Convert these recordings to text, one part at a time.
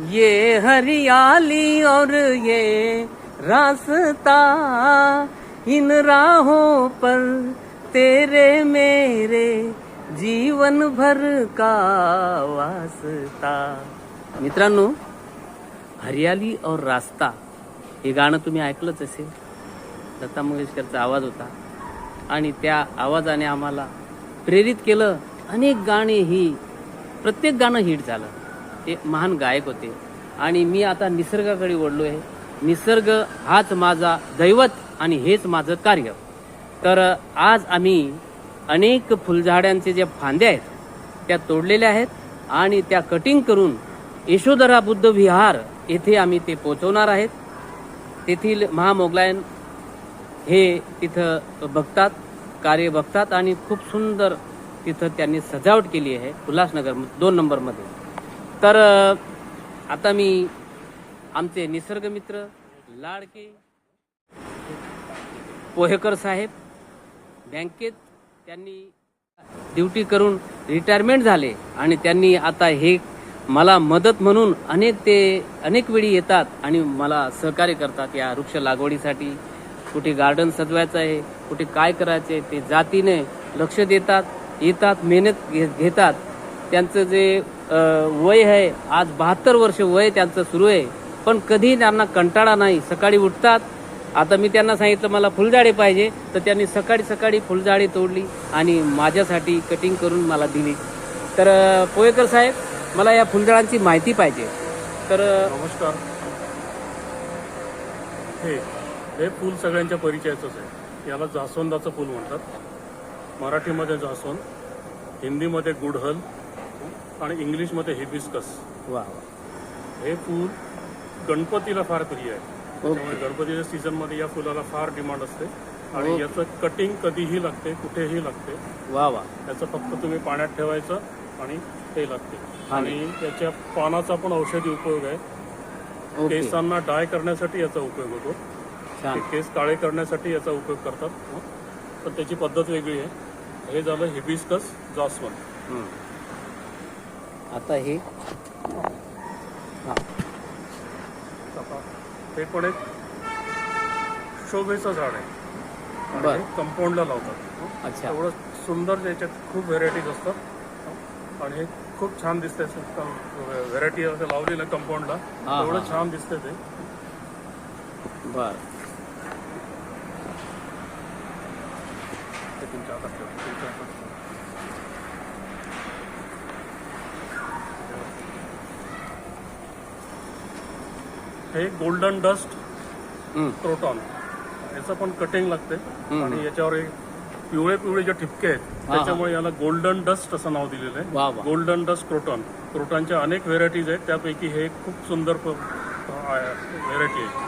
ये हरियाली और ये रास्ता इन राहों पर तेरे मेरे जीवन भर का वास्ता। मित्रांनो हरियाली और रास्ता हे गाणं तुम्ही ऐकलंच असेल. लता मंगेशकरचा आवाज होता. आणि त्या आवाजाने आम्हाला प्रेरित केलं. अनेक गाणी ही प्रत्येक गाणं हिट झालं. ते महान गायक होते. आणि मी आता निसर्गाकडे ओढलो आहे निसर्ग हाच माझा दैवत आणि हेच माझं कार्य. तर आज आम्ही अनेक फुलझाडांचे ज्या फांद्या आहेत त्या तोडलेल्या आहेत आणि त्या कटिंग करून यशोधरा बुद्ध विहार येथे आम्ही ते पोचवणार आहेत. तेथील महामोगलायन हे तिथं बघतात कार्य बघतात आणि खूप सुंदर तिथं त्यांनी सजावट केली आहे. उल्हासनगर दोन नंबरमध्ये. तर आता मी आमचे निसर्गमित्र लाडके पोहेकर साहेब बँकेत त्यांनी ड्युटी करून रिटायरमेंट झाले आणि त्यांनी आता हे मला मदत म्हणून अनेक ते अनेक वेळी येतात आणि मला सहकार्य करतात या वृक्ष लागवडीसाठी. कुठे गार्डन सजवायचं आहे कुठे काय करायचं आहे ते जातीने लक्ष देतात येतात मेहनत घे- घेतात. त्यांचं जे वय आहे आज बहात्तर वर्ष वय त्यांचं सुरू आहे. पण कधी त्यांना कंटाळा नाही. सकाळी उठतात. आता मी त्यांना सांगितलं मला फुलझाडे पाहिजे. तर त्यांनी सकाळी सकाळी फुलझाडे तोडली आणि माझ्यासाठी कटिंग करून मला दिली. तर पोयकर साहेब मला या फुलझाडांची माहिती पाहिजे. तर नमस्कार. हे हे फूल सगळ्यांच्या परिचयाचंच आहे. याला जास्वंदाचं फूल म्हणतात. मराठीमध्ये जास्वंद हिंदीमध्ये गुडहल आणि इंग्लिशमध्ये हिबिस्कस. वा हे फूल गणपतीला फार प्रिय आहे. त्यामुळे गणपतीच्या सीझनमध्ये या फुलाला फार डिमांड असते. आणि. याचं कटिंग कधीही लागते कुठेही लागते. वा वा. याचं फक्त तुम्ही पाण्यात ठेवायचं आणि ते लागते. आणि- आणि याच्या पानाचा पण औषधी उपयोग आहे. केसांना डाय करण्यासाठी याचा उपयोग होतो. केस काळे करण्यासाठी याचा उपयोग करतात. पण त्याची पद्धत वेगळी आहे. हे झालं हिबिस्कस जास्वंद. आता हे. हे. पण एक शोभेचं झाड आहे. बर. कंपाऊंडला लावतात. अच्छा. एवढं सुंदर त्याच्यात खूप व्हेरायटीज असतात. आणि हे खूप छान दिसते व्हेरायटी असं लावलेलं कंपाऊंडला एवढं. छान दिसते ते. बर. तुमच्या हातात तुमच्या हातात हे गोल्डन डस्ट. क्रोटॉन याचं पण कटिंग लागते. आणि याच्यावर एक पिवळे पिवळे जे ठिपके आहेत. त्याच्यामुळे याला गोल्डन डस्ट असं नाव दिलेलं आहे. गोल्डन डस्ट क्रोटॉन क्रोटॉनच्या अनेक व्हेरायटीज आहेत. त्यापैकी हे खूप सुंदर व्हेरायटी आहे.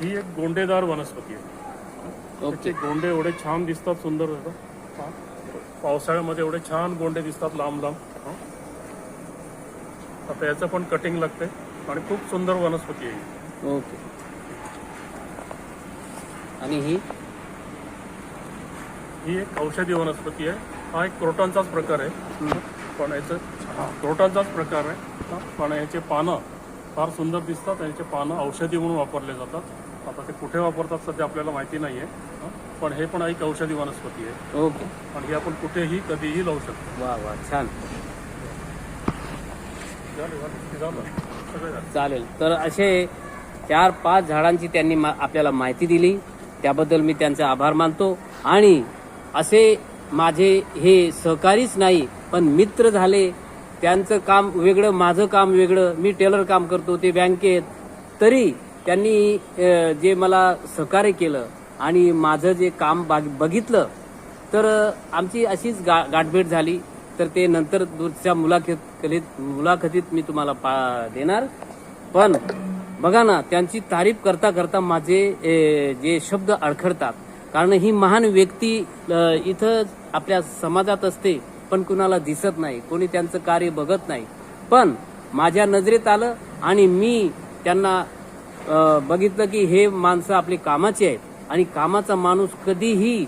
ही एक गोंडेदार वनस्पती आहे. गोंडे एवढे छान दिसतात सुंदर. दिसतात हा. पावसाळ्यामध्ये एवढे छान गोंडे दिसतात लांब लांब. हा. आता याचं पण कटिंग लागते आणि खूप सुंदर वनस्पती आहे. ओके. आणि ही? ही एक औषधी वनस्पती आहे. हा एक क्रोटॉनचाच प्रकार आहे. पण याचं क्रोटॉनचाच प्रकार आहे. पण याचे पानं फार सुंदर दिसतात. याचे पानं औषधी म्हणून वापरले जातात. आता ते कुठे वापरतात सध्या आपल्याला माहिती नाही आहे पण हे पण एक औषधी वनस्पती आहे. ओके. आणि ही आपण कुठेही कधीही लावू शकतो. वा वा छान. झालं, झालं. झालं. सगळं झालं. चालेल. तर असे चार पाच झाडांची त्यांनी मा- आपल्याला माहिती दिली. त्याबद्दल मी त्यांचे आभार मानतो. आणि असे माझे हे सहकारीच नाही पण मित्र झाले. त्यांचं काम वेगळं माझं काम वेगळं. मी टेलर काम करतो ते बँकेत तरी त्यांनी अ, जे मला सहकार्य केलं आणि माझं जे काम बाग- बघितलं तर आमची अशीच गा गाठभेट झाली. तर ते नंतर दूरच्या मुलाखत मुलाखतीत मी तुम्हाला पा देणार. पण बघा ना त्यांची तारीफ करता करता माझे जे शब्द अडखडतात. कारण ही महान व्यक्ती इथं आपल्या समाजात असते पण कुणाला दिसत नाही. कोणी त्यांचं कार्य बघत नाही. पण माझ्या नजरेत आलं आणि मी त्यांना बघितलं की हे माणसं आपली कामाची आहेत. आणि कामाचा माणूस कधीही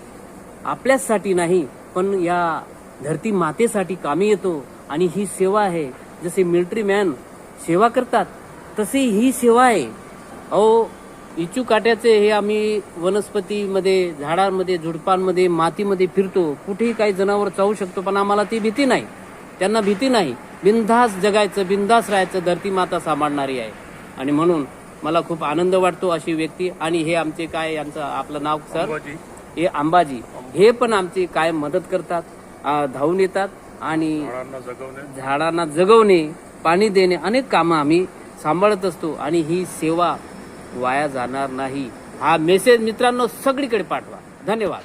आपल्याचसाठी नाही पण या धरती मातेसाठी कामी येतो. आणि ही सेवा आहे जसे मिलिटरी मॅन सेवा करतात तशी ही सेवा आहे. अहो इचू काट्याचे हे आम्ही वनस्पतीमध्ये झाडांमध्ये झुडपांमध्ये मातीमध्ये फिरतो. कुठेही काही जनावर चावू शकतो पण आम्हाला ती भीती नाही. त्यांना भीती नाही. बिनधास जगायचं बिनधास राहायचं धरती माता सांभाळणारी आहे. आणि म्हणून मला खूप आनंद वाटतो अशी व्यक्ती. आणि हे आमचे काय यांचं आपलं नाव सर? हे अंबाजी. हे पण आमची काय मदत करतात धावून येतात आणि झाडांना जगवणे. पाणी देणे अनेक कामं आम्ही सांभाळत असतो. आणि ही सेवा वाया जाणार नाही. हा मेसेज मित्रांनो सगळीकडे पाठवा. धन्यवाद.